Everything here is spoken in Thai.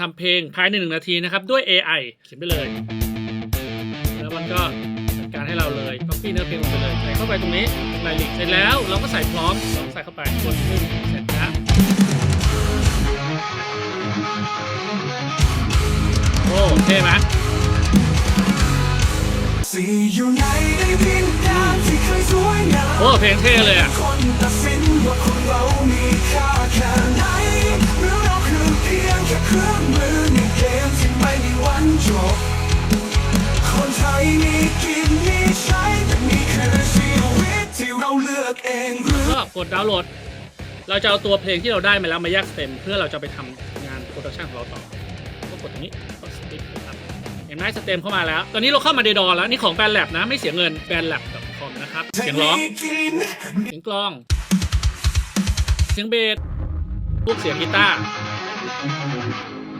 ทำเพลงภายในหนึ่งนาทีนะครับ ด้วย AI เขียนไปเลย แล้วมันก็จัดการให้เราเลยก๊อปปี้เนื้อเพลงลงไปเลยใส่เข้าไปตรงนี้รายละเอียดเสร็จแล้วเราก็ใส่พร้อมลองใส่เข้าไปกดขึ้นเสร็จนะโอ้เท่ไหมสี่อยู่ในในวิญญาณที่เคยสวยงามโอ้เพลงเท่เลยอะ เครื่องมือในเกมที่ไม่มีวันจบ คนไทยมีกินมีใช้แต่นี่คือชีวิตที่เราเลือกเองหรือก็กดดาวน์โหลด เราจะเอาตัวเพลงที่เราได้มาแล้วมาแยกสเต็ม เพื่อเราจะไปทำงานโปรดักชันของเราต่อ ก็กดตรงนี้ก็สติ๊กครับเห็นไหมสเต็มเข้ามาแล้ว ตอนนี้เราเข้ามาในดอแล้ว นี่ของแบรนด์แลบนะ ไม่เสียเงินแบรนด์แลบกับคอมนะครับ เสียงร้อง เสียงกลอง เสียงเบสพวกเสียงกีตาร์ Thank you.